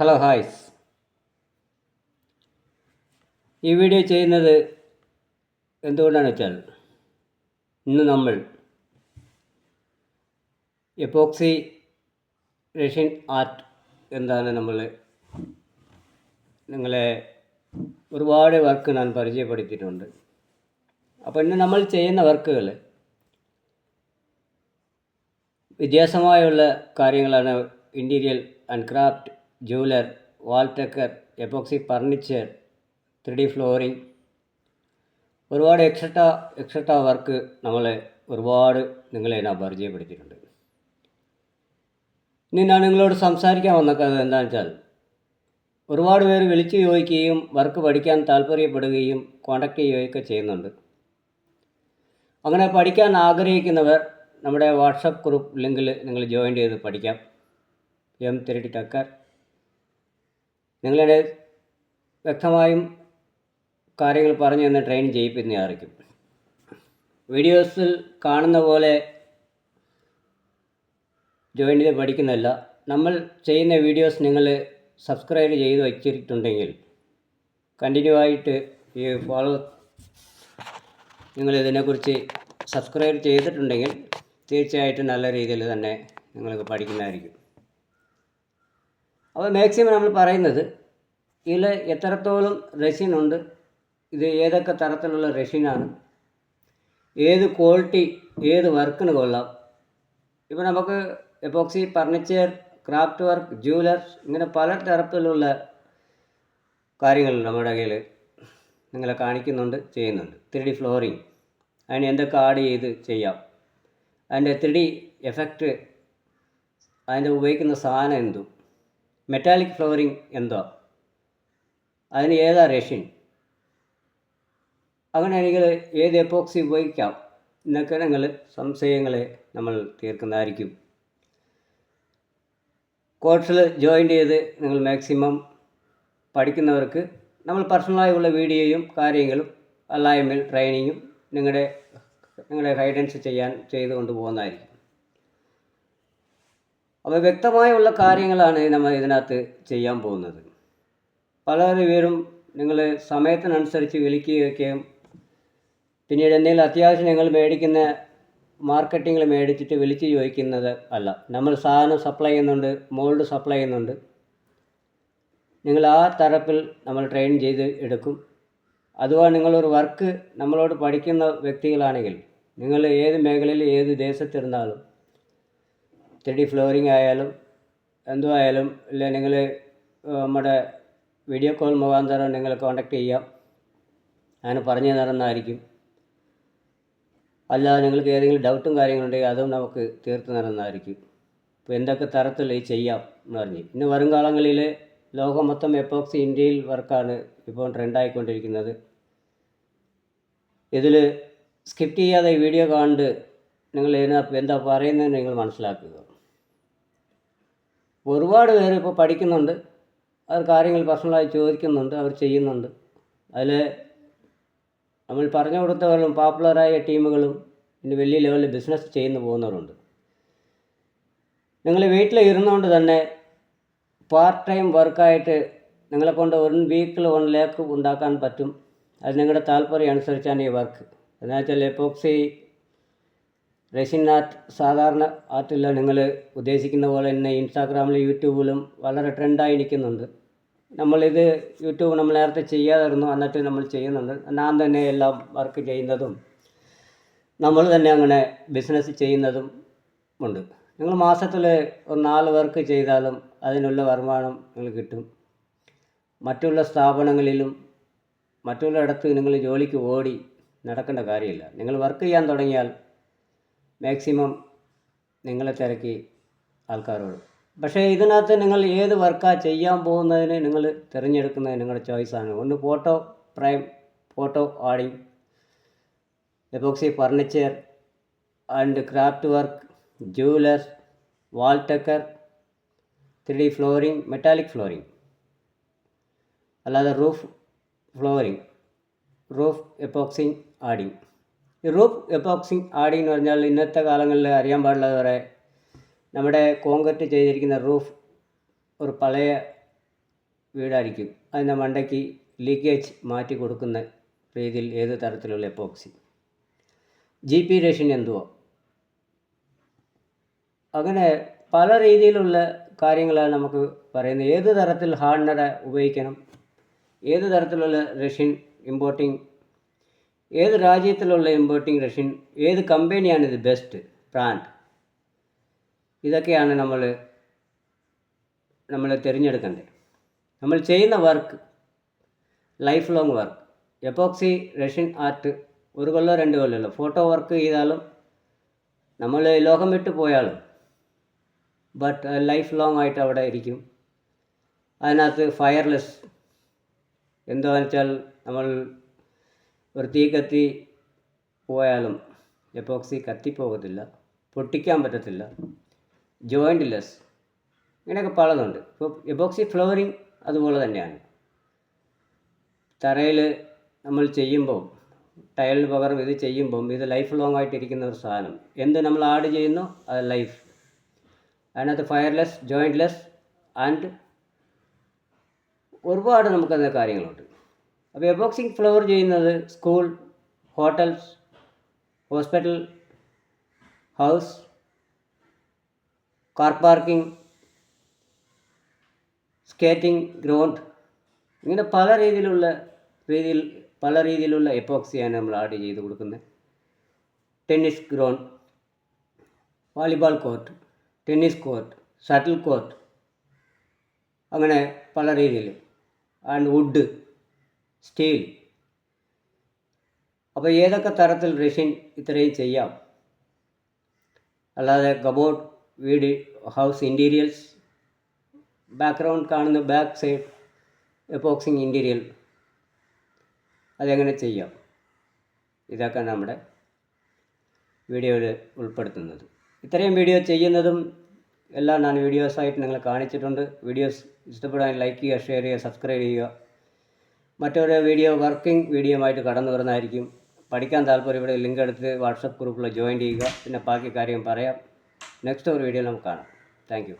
Hello ഹായ്സ് ഈ video ചെയ്യുന്നത് എന്തുകൊണ്ടാണ് വെച്ചാൽ ഇന്ന് നമ്മൾ എപ്പോക്സി റഷ്യൻ ആർട്ട് എന്താണ് നമ്മൾ നിങ്ങളെ ഒരുപാട് വർക്ക് ഞാൻ പരിചയപ്പെടുത്തിയിട്ടുണ്ട്. അപ്പോൾ ഇന്ന് നമ്മൾ ചെയ്യുന്ന വർക്കുകൾ വ്യത്യാസമായുള്ള കാര്യങ്ങളാണ് interior and craft jeweller wall epoxy furniture three D flooring ഒരുപാട് എക്സട്ര എക്സട്ര വർക്ക് നമ്മളെ ഒരുപാട് നിങ്ങളെ ഞാൻ പരിചയപ്പെടുത്തിയിട്ടുണ്ട്. ഇനി ഞാൻ നിങ്ങളോട് സംസാരിക്കാൻ വന്ന കഥ എന്താണെന്ന് വെച്ചാൽ ഒരുപാട് പേര് വിളിച്ചു ചോദിക്കുകയും വർക്ക് പഠിക്കാൻ താല്പര്യപ്പെടുകയും കോണ്ടാക്ട് ചെയ്യുകയൊക്കെ ചെയ്യുന്നുണ്ട്. അങ്ങനെ പഠിക്കാൻ ആഗ്രഹിക്കുന്നവർ നമ്മുടെ വാട്സപ്പ് ഗ്രൂപ്പ് ലിങ്കിൽ നിങ്ങൾ ജോയിൻ ചെയ്ത് പഠിക്കാം. എം തിരട്ടി ടക്കർ നിങ്ങളുടെ വ്യക്തമായും കാര്യങ്ങൾ പറഞ്ഞു തന്ന് ട്രെയിൻ ചെയ്യിപ്പിക്കുന്നതായിരിക്കും വീഡിയോസിൽ കാണുന്ന പോലെ ജോയിൻ ചെയ്ത് പഠിക്കുന്നതല്ല. നമ്മൾ ചെയ്യുന്ന വീഡിയോസ് നിങ്ങൾ സബ്സ്ക്രൈബ് ചെയ്ത് വച്ചിട്ടുണ്ടെങ്കിൽ കണ്ടിന്യൂ ആയിട്ട് ഈ ഫോളോ നിങ്ങൾ ഇതിനെക്കുറിച്ച് സബ്സ്ക്രൈബ് ചെയ്തിട്ടുണ്ടെങ്കിൽ തീർച്ചയായിട്ടും നല്ല രീതിയിൽ തന്നെ നിങ്ങൾക്ക് പഠിക്കുന്നതായിരിക്കും. അപ്പോൾ മാക്സിമം നമ്മൾ പറയുന്നത് ഇതിൽ എത്രത്തോളം റെസിൻ ഉണ്ട്? ഇത് ഏതൊക്കെ തരത്തിലുള്ള റെസിനാണ് ഏത് ക്വാളിറ്റി ഏത് വർക്കിന് കൊള്ളാം? ഇപ്പോൾ നമുക്ക് epoxy furniture craft work jewellers ഇങ്ങനെ പല തരത്തിലുള്ള കാര്യങ്ങൾ നമ്മുടെ കയ്യിൽ നിങ്ങളെ കാണിക്കുന്നുണ്ട് ചെയ്യുന്നുണ്ട്. ത്രീ ഡി ഫ്ലോറിങ് അതിന് എന്തൊക്കെ ആഡ് ചെയ്ത് ചെയ്യാം? അതിന്റെ ത്രീ ഡി എഫക്റ്റ് അതിന്റെ ഉപയോഗിക്കുന്ന സാധനം എന്തും? മെറ്റാലിക് ഫ്ലോറിങ് എന്തോ അതിന് ഏതാ റഷ്യൻ? അങ്ങനെ എനിക്ക് ഏത് എപ്പോക്സി ഉപയോഗിക്കാം എന്നൊക്കെ നിങ്ങൾ സംശയങ്ങളെ നമ്മൾ തീർക്കുന്നതായിരിക്കും. കോഴ്സിൽ ജോയിൻ ചെയ്ത് നിങ്ങൾ മാക്സിമം പഠിക്കുന്നവർക്ക് നമ്മൾ പേഴ്സണലായുള്ള വീഡിയോയും കാര്യങ്ങളും അല്ലായ്മയിൽ ട്രെയിനിങ്ങും നിങ്ങളുടെ നിങ്ങളുടെ ഗൈഡൻസ് ചെയ്യാൻ ചെയ്തു കൊണ്ടുപോകുന്നതായിരിക്കും അപ്പോൾ വ്യക്തമായുള്ള കാര്യങ്ങളാണ് നമ്മൾ ഇതിനകത്ത് ചെയ്യാൻ പോകുന്നത്. പല പേരും നിങ്ങൾ സമയത്തിനനുസരിച്ച് വിളിക്കുകയൊക്കെയും പിന്നീട് എന്തെങ്കിലും അത്യാവശ്യം നിങ്ങൾ മേടിക്കുന്ന മാർക്കറ്റിങ്ങിൽ മേടിച്ചിട്ട് വിളിച്ച് ചോദിക്കുന്നത് അല്ല. നമ്മൾ സാധനം സപ്ലൈ ചെയ്യുന്നുണ്ട് മോൾഡ് സപ്ലൈ ചെയ്യുന്നുണ്ട്. നിങ്ങൾ ആ തരത്തിൽ നമ്മൾ ട്രെയിൻ ചെയ്ത് എടുക്കും. അതുപോലെ നിങ്ങളൊരു വർക്ക് നമ്മളോട് പഠിക്കുന്ന വ്യക്തികളാണെങ്കിൽ നിങ്ങൾ ഏത് മേഖലയിൽ ഏത് ദേശത്തിരുന്നാലും ത്രീ ഫ്ലോറിങ് ആയാലും എന്തോ ആയാലും നിങ്ങൾ നമ്മുടെ വീഡിയോ കോൾ മുഖാന്തരം നിങ്ങൾ കോൺടാക്ട് ചെയ്യാം. ഞാൻ പറഞ്ഞു തരുന്നതായിരിക്കും അല്ലാതെ നിങ്ങൾക്ക് ഏതെങ്കിലും ഡൗട്ടും കാര്യങ്ങളുണ്ടെങ്കിൽ അതും നമുക്ക് തീർത്ത് തരുന്നതായിരിക്കും ഇപ്പോൾ എന്തൊക്കെ തരത്തിൽ ചെയ്യാം എന്ന് പറഞ്ഞ്. ഇന്ന് വരും കാലങ്ങളിൽ ലോകം മൊത്തം എപ്പോക്സി ഇന്ത്യയിൽ വർക്കാണ് ഇപ്പോൾ ട്രെൻഡായിക്കൊണ്ടിരിക്കുന്നത് ഇതിൽ സ്കിപ്പ് ചെയ്യാതെ ഈ വീഡിയോ കണ്ട് നിങ്ങൾ എന്താ പറയുന്നത് നിങ്ങൾ മനസ്സിലാക്കുക. ഒരുപാട് പേര് ഇപ്പോൾ പഠിക്കുന്നുണ്ട്. അവർ കാര്യങ്ങൾ പേഴ്സണലായി ചോദിക്കുന്നുണ്ട് അവർ ചെയ്യുന്നുണ്ട്. അതിൽ നമ്മൾ പറഞ്ഞു കൊടുത്തവരും പോപ്പുലറായ ടീമുകളും പിന്നെ വലിയ ലെവലിൽ ബിസിനസ് ചെയ്യുന്നു പോകുന്നവരുണ്ട്. നിങ്ങൾ വീട്ടിൽ ഇരുന്നുകൊണ്ട് തന്നെ പാർട്ട് ടൈം വർക്കായിട്ട് നിങ്ങളെ കൊണ്ട് വൺ വീക്കിൽ വൺ ലാക്ക് ഉണ്ടാക്കാൻ പറ്റും. അത് നിങ്ങളുടെ താല്പര്യം അനുസരിച്ചാണ് ഈ വർക്ക് എന്ന് വെച്ചാൽ എപ്പോക്സി റഷ്യൻ ആർട്ട് സാധാരണ ആർട്ടില്ല നിങ്ങൾ ഉദ്ദേശിക്കുന്ന പോലെ തന്നെ ഇൻസ്റ്റാഗ്രാമിലും യൂട്യൂബിലും വളരെ ട്രെൻഡായി നിൽക്കുന്നുണ്ട്. നമ്മളിത് യൂട്യൂബ് നമ്മൾ നേരത്തെ ചെയ്യാതായിരുന്നു എന്നിട്ട് നമ്മൾ ചെയ്യുന്നുണ്ട്. ഞാൻ തന്നെ എല്ലാം വർക്ക് ചെയ്യുന്നതും നമ്മൾ തന്നെ അങ്ങനെ ബിസിനസ് ചെയ്യുന്നതും ഉണ്ട്. നിങ്ങൾ മാസത്തിൽ ഒരു നാല് വർക്ക് ചെയ്താലും അതിനുള്ള വരുമാനം നിങ്ങൾ കിട്ടും. മറ്റുള്ള സ്ഥാപനങ്ങളിലും മറ്റുള്ള ഇടത്ത് നിങ്ങൾ ജോലിക്ക് ഓടി നടക്കേണ്ട കാര്യമില്ല. നിങ്ങൾ വർക്ക് ചെയ്യാൻ തുടങ്ങിയാൽ മാക്സിമം നിങ്ങളെ തിരക്കി ആൾക്കാരോട്. പക്ഷേ ഇതിനകത്ത് നിങ്ങൾ ഏത് വർക്കാണ് ചെയ്യാൻ പോകുന്നതിന് നിങ്ങൾ തിരഞ്ഞെടുക്കുന്നത് നിങ്ങളുടെ ചോയ്സാണ് ഒന്ന് photo prime photo adding epoxy furniture and craft work jewellers wall decor three D flooring metallic flooring അല്ലാതെ roof flooring roof epoxying adding ഈ റൂഫ് എപ്പോക്സിങ് ആഡിങ് എന്ന് പറഞ്ഞാൽ ഇന്നത്തെ കാലങ്ങളിൽ അറിയാൻ വരെ നമ്മുടെ കോൺക്രീറ്റ് ചെയ്തിരിക്കുന്ന റൂഫ് ഒരു പഴയ വീടായിരിക്കും. അതിന്റെ മണ്ടയ്ക്ക് ലീക്കേജ് മാറ്റി കൊടുക്കുന്ന രീതിയിൽ ഏത് തരത്തിലുള്ള എപ്പോക്സി ജി പി രേഷൻ എന്തുവോ? അങ്ങനെ പല രീതിയിലുള്ള കാര്യങ്ങളാണ് നമുക്ക് പറയുന്നത്. ഏത് തരത്തിൽ ഹാർഡനർ ഉപയോഗിക്കണം? ഏത് തരത്തിലുള്ള റഷ്യൻ ഇമ്പോർട്ടിങ് ഏത് രാജ്യത്തിലുള്ള ഇമ്പോർട്ടിങ് റഷ്യൻ ഏത് കമ്പനിയാണ് ഇത് ബെസ്റ്റ് ബ്രാൻഡ് ഇതൊക്കെയാണ് നമ്മൾ നമ്മൾ തിരഞ്ഞെടുക്കേണ്ടത്. നമ്മൾ ചെയ്യുന്ന work life long work epoxy resin art ഒരു കൊല്ലോ രണ്ട് കൊല്ലമല്ലോ ഫോട്ടോ വർക്ക് ചെയ്താലും നമ്മൾ ലോകം വിട്ട് പോയാലും ബട്ട് ലൈഫ് ലോങ് ആയിട്ട് അവിടെ ഇരിക്കും. അതിനകത്ത് ഫയർലെസ് എന്താണെന്ന് വെച്ചാൽ നമ്മൾ ഒരു തീ കത്തി പോയാലും എപ്പോക്സി കത്തിപ്പോകത്തില്ല പൊട്ടിക്കാൻ പറ്റത്തില്ല. ജോയിന്റ് ലെസ് ഇങ്ങനെയൊക്കെ പലതുണ്ട് ഇപ്പോൾ എബോക്സി ഫ്ലോറിങ് അതുപോലെ തന്നെയാണ്. തറയിൽ നമ്മൾ ചെയ്യുമ്പോൾ ടയലിന് പകരം ഇത് ചെയ്യുമ്പം ഇത് ലൈഫ് ലോങ് ആയിട്ടിരിക്കുന്ന ഒരു സാധനം. എന്ത് നമ്മൾ ആഡ് ചെയ്യുന്നു അത് ലൈഫ് അതിനകത്ത് ഫയർലെസ് ജോയിന്റ്ലെസ് ആൻഡ് ഒരുപാട് നമുക്കതിന് കാര്യങ്ങളുണ്ട്. അപ്പോൾ എബോക്സിങ് ഫ്ലോർ ചെയ്യുന്നത് school hotels hospital house car parking skating ground ഇങ്ങനെ പല രീതിയിലുള്ള രീതിയിൽ പല രീതിയിലുള്ള എപ്പോക്സിയാണ് നമ്മൾ ആഡ് ചെയ്ത് കൊടുക്കുന്നത്. Tennis ground volleyball court tennis court shuttle court അങ്ങനെ പല രീതിയിൽ. ആൻഡ് വുഡ് സ്റ്റീൽ അപ്പോൾ ഏതൊക്കെ തരത്തിൽ റഷ്യൻ ഇത്രയും ചെയ്യാം? അല്ലാതെ കബോർഡ് വീട് ഹൗസ് ഇന്റീരിയൽസ് ബാക്ക്ഗ്രൗണ്ട് കാണുന്ന ബാക്ക് സൈഡ് എപ്പോക്സിങ് ഇന്റീരിയൽ. അതെങ്ങനെ ചെയ്യാം? ഇതൊക്കെ നമ്മുടെ വീഡിയോയിൽ ഉൾപ്പെടുത്തുന്നത്. ഇത്രയും വീഡിയോ ചെയ്യുന്നതും എല്ലാം ഞാൻ വീഡിയോസായിട്ട് നിങ്ങളെ കാണിച്ചിട്ടുണ്ട്. വീഡിയോസ് ഇഷ്ടപ്പെടാൻ ലൈക്ക് ചെയ്യുക ഷെയർ ചെയ്യുക സബ്സ്ക്രൈബ് ചെയ്യുക. മറ്റൊരു വീഡിയോ വർക്കിംഗ് വീഡിയോ ആയിട്ട് കടന്നു വരുന്നതായിരിക്കും. പഠിക്കാൻ താല്പര്യം ഇവിടെ ലിങ്ക് എടുത്ത് വാട്സപ്പ് ഗ്രൂപ്പിൽ ജോയിൻ ചെയ്യുക. പിന്നെ ബാക്കി കാര്യം പറയാം. നെക്സ്റ്റ് ഒരു വീഡിയോയിൽ നമുക്ക് കാണാം. താങ്ക്